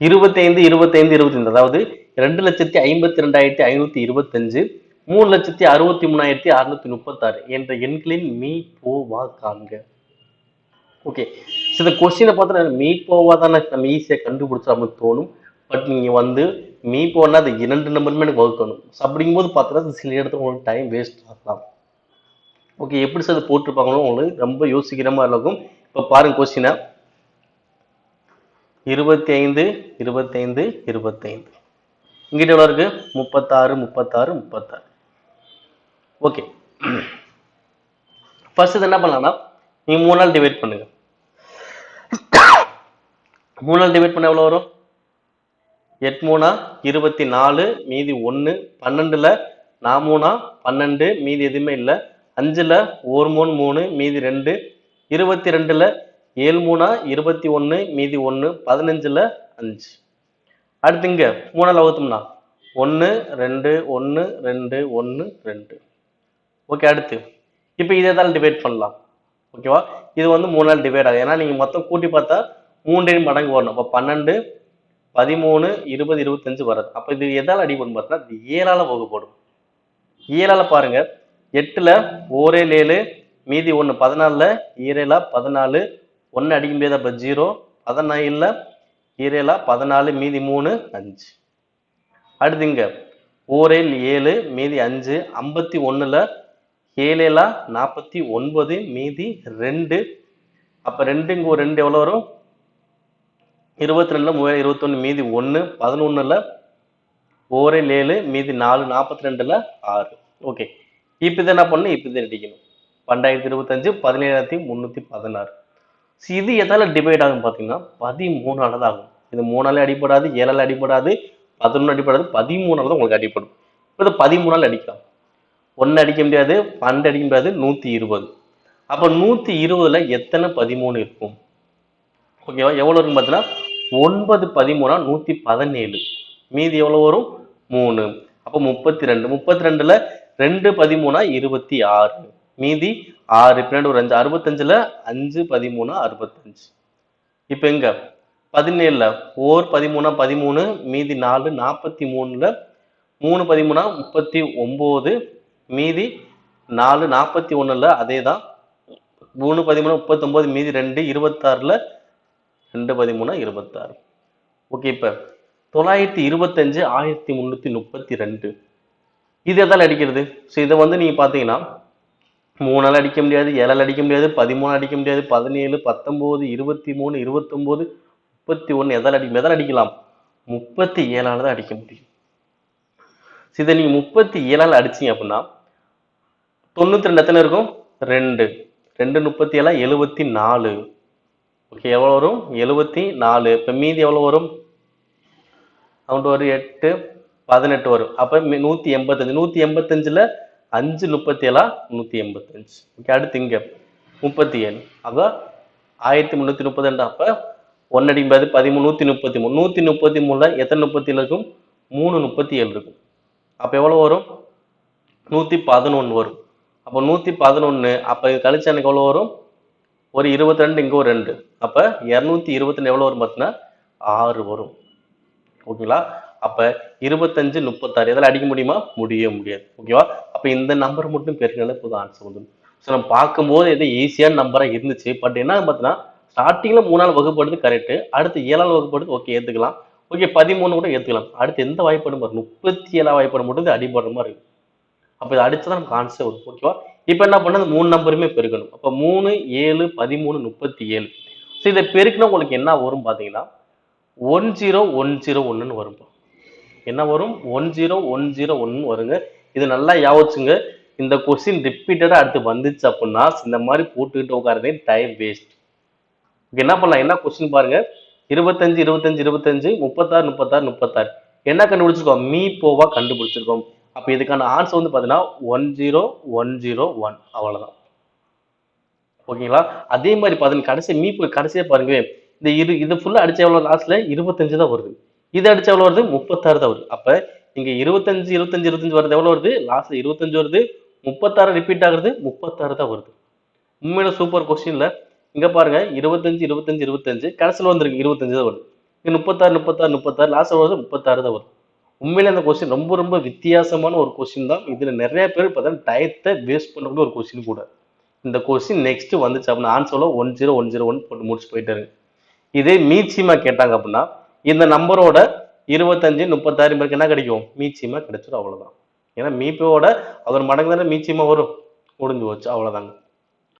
இருபத்தைந்து இருபத்தைந்து இருபத்தைந்து. அதாவது ரெண்டு லட்சத்தி ஐம்பத்தி ரெண்டாயிரத்தி ஐநூத்தி இருபத்தஞ்சு மூணு லட்சத்தி அறுபத்தி மூணாயிரத்தி அறுநூத்தி முப்பத்தாறு என்ற எண்களின் மீ போவா காண்க. ஓகே சில இந்த கொஸ்டினை பார்த்தா மீ போவா தானே நம்ம ஈஸியாக கண்டுபிடிச்சா நமக்கு தோணும். பட் நீங்கள் வந்து மீ போனா அது இரண்டு நம்பருமே எனக்கு வகுக்கணும் அப்படிங்கும் அப்படிங்கும்போது பார்த்தீங்கன்னா சில இடத்துல உங்களுக்கு டைம் வேஸ்ட் ஆகலாம். ஓகே எப்படி சார் போட்டிருப்பாங்களோ உங்களுக்கு ரொம்ப யோசிக்கிற மாதிரி இருக்கும். இப்போ பாருங்க கொஸ்டினை இருபத்தி ஐந்து இருபத்தைந்து இருபத்தைந்து. இங்கிட்ட எவ்வளோ இருக்கு? முப்பத்தாறு முப்பத்தாறு முப்பத்தாறு. ஓகே ஃபர்ஸ்ட் இது என்ன பண்ணலாம்னா நீ மூணு நாள் டிவைட் பண்ணுங்க. மூணு நாள் டிவைட் பண்ண எவ்வளோ வரும்? எட்டு மூணா இருபத்தி நாலு மீதி ஒன்று பன்னெண்டுல நான் பன்னெண்டு மீதி எதுவுமே இல்லை. அஞ்சுல ஒரு மூணு மூணு மீதி ரெண்டு. இருபத்தி ரெண்டுல ஏழு மூணா இருபத்தி ஒன்று மீதி ஒன்று பதினஞ்சில் அஞ்சு. அடுத்து இங்கே மூணால் வகுத்தோம்னா ஒன்று ரெண்டு ஒன்று ரெண்டு ஒன்று ரெண்டு. ஓகே அடுத்து. இப்போ இதே தான் டிவைட் பண்ணலாம் ஓகேவா இது வந்து மூணு நாள் டிவைட் ஆகும் ஏன்னா நீங்கள் மொத்தம் கூட்டி பார்த்தா மூன்றின் மடங்கு வரணும். அப்போ பன்னெண்டு பதிமூணு இருபது இருபத்தஞ்சு வருது. அப்போ இது எதால் அடிபடும் பார்த்தா இது ஏழால் வகுப்படும். ஏழால் பாருங்கள் எட்டில் ஒரே ஏழு மீதி ஒன்று பதினாலில் ஈரேலா பதினாலு ஒன்று அடிக்கும்போது முடியாது அப்போ ஜீரோ இல்லை ஈரேலா பதினாலு மீதி மூணு அஞ்சு. அடுத்துங்க ஓரேல் ஏழு மீதி அஞ்சு ஐம்பத்தி ஒன்றில் ஏழேலா நாற்பத்தி ஒன்பது மீதி ரெண்டு. அப்போ ரெண்டுங்க ஒரு ரெண்டு எவ்வளோ வரும்? இருபத்தி ரெண்டில் மூவாயிரம் இருபத்தொன்று மீதி ஒன்று பதினொன்றில் ஓரேல் ஏழு மீதி நாலு நாற்பத்தி ரெண்டில் ஆறு. ஓகே இப்போ இதை என்ன பண்ணணும்? இப்போ இதை அடிக்கணும் பன்னெண்டாயிரத்தி இருபத்தஞ்சு பதினேழாயிரத்தி முந்நூற்றி பதினாறு. இது எதால டிவைட் ஆகும் பார்த்தீங்கன்னா பதிமூணால தான் ஆகும். இது மூணால அடிப்படாது ஏழால அடிப்படாது பதினொன்று அடிப்படாது பதிமூணால தான் உங்களுக்கு அடிப்படும் இப்போ இது பதிமூணால் அடிக்கலாம். ஒன்று அடிக்க முடியாது பன்னெண்டு அடிக்க முடியாது நூற்றி இருபது. அப்போ நூற்றி இருபதுல எத்தனை பதிமூணு இருக்கும்? ஓகேவா எவ்வளோ இருக்கும் பார்த்தீங்கன்னா ஒன்பது பதிமூணா நூற்றி பதினேழு. மீதி எவ்வளோ வரும்? மூணு. அப்போ முப்பத்தி ரெண்டு. முப்பத்தி ரெண்டில் ரெண்டு பதிமூணா இருபத்தி ஆறு. மீதி ஆறு பின்னாடி ஒரு அஞ்சு அறுபத்தஞ்சில் அஞ்சு பதிமூணு அறுபத்தஞ்சு. இப்போ எங்க? பதினேழில் ஓர் பதிமூணா பதிமூணு மீதி நாலு நாற்பத்தி மூணில் மூணு பதிமூணா முப்பத்தி ஒம்பது மீதி நாலு நாற்பத்தி ஒன்றில் அதே தான் மூணு பதிமூணு முப்பத்தொம்போது மீதி ரெண்டு இருபத்தாறில் ரெண்டு பதிமூணா இருபத்தாறு. ஓகே இப்போ தொள்ளாயிரத்தி இருபத்தஞ்சு ஆயிரத்தி முந்நூற்றி முப்பத்தி ரெண்டு. இது எதால் அடிக்கிறது? ஸோ இதை வந்து நீங்கள் பார்த்தீங்கன்னா மூணால் அடிக்க முடியாது ஏழால் அடிக்க முடியாது பதிமூணு அடிக்க முடியாது பதினேழு பத்தொம்போது இருபத்தி மூணு இருபத்தொம்போது முப்பத்தி ஒன்று எதால் அடி எதால் அடிக்கலாம். முப்பத்தி ஏழால் தான் அடிக்க முடியும். இதை நீங்கள் முப்பத்தி ஏழால் அடிச்சீங்க அப்படின்னா தொண்ணூற்றி ரெண்டு எத்தனை இருக்கும்? ரெண்டு. ரெண்டு முப்பத்தி ஏழா எழுபத்தி நாலு ஓகே எவ்வளோ வரும்? எழுபத்தி நாலு இப்போ மீதி எவ்வளோ வரும்? அமௌண்ட் ஒரு எட்டு பதினெட்டு வரும். அப்போ நூற்றி எண்பத்தஞ்சு. நூற்றி எண்பத்தஞ்சில் அஞ்சு முப்பத்தி ஏழா நூற்றி எண்பத்தஞ்சு. ஓகே அடுத்து இங்கே. முப்பத்தி ஏழு அப்போ ஆயிரத்தி முந்நூற்றி முப்பத்தி ரெண்டு அப்போ? ஒன்று அடிப்பது பதிமூணு நூற்றி முப்பத்தி மூணு நூற்றி முப்பத்தி மூணில் எத்தனை முப்பத்தி ஏழு இருக்கும்? மூணு முப்பத்தி ஏழு இருக்கும். அப்போ எவ்வளோ வரும்? நூற்றி பதினொன்று வரும். அப்போ நூற்றி பதினொன்று அப்போ இது கழிச்சு எனக்கு எவ்வளோ வரும்? ஒரு இருபத்தி ரெண்டு இங்கே ஒரு ரெண்டு. அப்போ இரநூத்தி இருபத்தி ரெண்டு எவ்வளோ வரும் பார்த்தீங்கன்னா ஆறு வரும். ஓகேங்களா அப்போ இருபத்தஞ்சு முப்பத்தாறு இதெல்லாம் அடிக்க முடியுமா? முடியவே முடியாது. ஓகேவா அப்போ இந்த நம்பர் மட்டும் பெருக்கினாலே போதும் ஆன்சர் வந்துடும். ஸோ நம்ம பார்க்கும்போது எது ஈஸியான நம்பராக இருந்துச்சு. பட் என்ன பார்த்தீங்கன்னா ஸ்டார்டிங்கில் மூணாவது வகுப்படுது கரெக்டு அடுத்து ஏழாவது வகுப்படுது ஓகே ஏற்றுக்கலாம் ஓகே பதிமூணு கூட ஏற்றுக்கலாம் அடுத்து எந்த வாய்ப்பாடும் பாரு முப்பத்தி ஏழாவது வாய்ப்பாடு மட்டும் இது அடிபடுற மாதிரி இருக்கும். அப்போ இதை அடிச்சா நமக்கு ஆன்சர் வரும். ஓகேவா இப்போ என்ன பண்ணது? மூணு நம்பருமே பெருக்கணும். அப்போ மூணு ஏழு பதிமூணு முப்பத்தி ஏழு ஸோ இதை பெருக்கினா உங்களுக்கு என்ன வரும் பார்த்தீங்கன்னா ஒன் ஜீரோ ஒன் ஜீரோ ஒன்றுன்னு வரும். என்ன வரும்? ஒன் ஜீரோ ஒன் ஜீரோ ஒன்னு வருங்க. இது நல்லா யாவச்சுங்க இந்த கொஸ்டின் ரிப்பீட்டடாக அடுத்து வந்துச்சு அப்படின்னா இந்த மாதிரி போட்டுக்கிட்டு உட்காரதே டைம் வேஸ்ட் என்ன பண்ணலாம்? என்ன கொஸ்டின் பாருங்க. இருபத்தஞ்சு இருபத்தஞ்சு இருபத்தஞ்சு முப்பத்தாறு முப்பத்தாறு முப்பத்தாறு. என்ன கண்டுபிடிச்சிருக்கோம்? மீ போவா கண்டுபிடிச்சிருக்கோம். அப்போ இதுக்கான ஆன்சர் வந்து பார்த்தீங்கன்னா one zero one zero one அவ்வளோதான் ஓகேங்களா அதே மாதிரி பார்த்தீங்கன்னா கடைசி மீ போய் கடைசியாக பாருங்க இந்த இரு இது ஃபுல்லாக அடிச்ச எவ்வளோ லாஸ்ட்ல இருபத்தஞ்சு தான் வருது. இது அடிச்சு எவ்வளோ வருது? முப்பத்தாறு தான் வருது. அப்போ இங்க இருபத்தஞ்சு இருபத்தஞ்சு இருபத்தஞ்சு வருது. எவ்வளோ வருது? லாஸ்ட் இருபத்தஞ்சு வருது. முப்பத்தாறு ரிப்பீட் ஆகுறது முப்பத்தாறு தான் வருது. உண்மையில சூப்பர் கொஸ்டின்ல இங்க பாருங்க. இருபத்தஞ்சு இருபத்தஞ்சு இருபத்தஞ்சு. கடைசியில் வந்திருக்கு இருபத்தஞ்சு தான் வருது. இங்கே முப்பத்தாறு முப்பத்தாறு முப்பத்தாறு. லாஸ்ட் வருது முப்பத்தாறு தான் வருது. உண்மையில அந்த கொஸ்டின் ரொம்ப ரொம்ப வித்தியாசமான ஒரு கொஸ்டின் தான். இதுல நிறைய பேர் பார்த்தா டயத்தை வேஸ்ட் பண்ணக்கூடிய ஒரு கொஸ்டின் கூட. இந்த கொஸ்டின் நெக்ஸ்ட் வந்துச்சு அப்படின்னா ஆன்சர்ல one zero one zero one போட்டு முடிச்சு போயிட்டாரு இதே மீச்சியமா கேட்டாங்க அப்படின்னா இந்த நம்பரோட இருபத்தஞ்சு முப்பத்தாறு பேருக்கு என்ன கிடைக்கும்? மீச்சியமாக கிடைச்சிடும் அவ்வளோதான் ஏன்னா மீப்போட அவர் மடங்கு தானே மீச்சியமாக வரும்? முடிஞ்சு போச்சு அவ்வளோதாங்க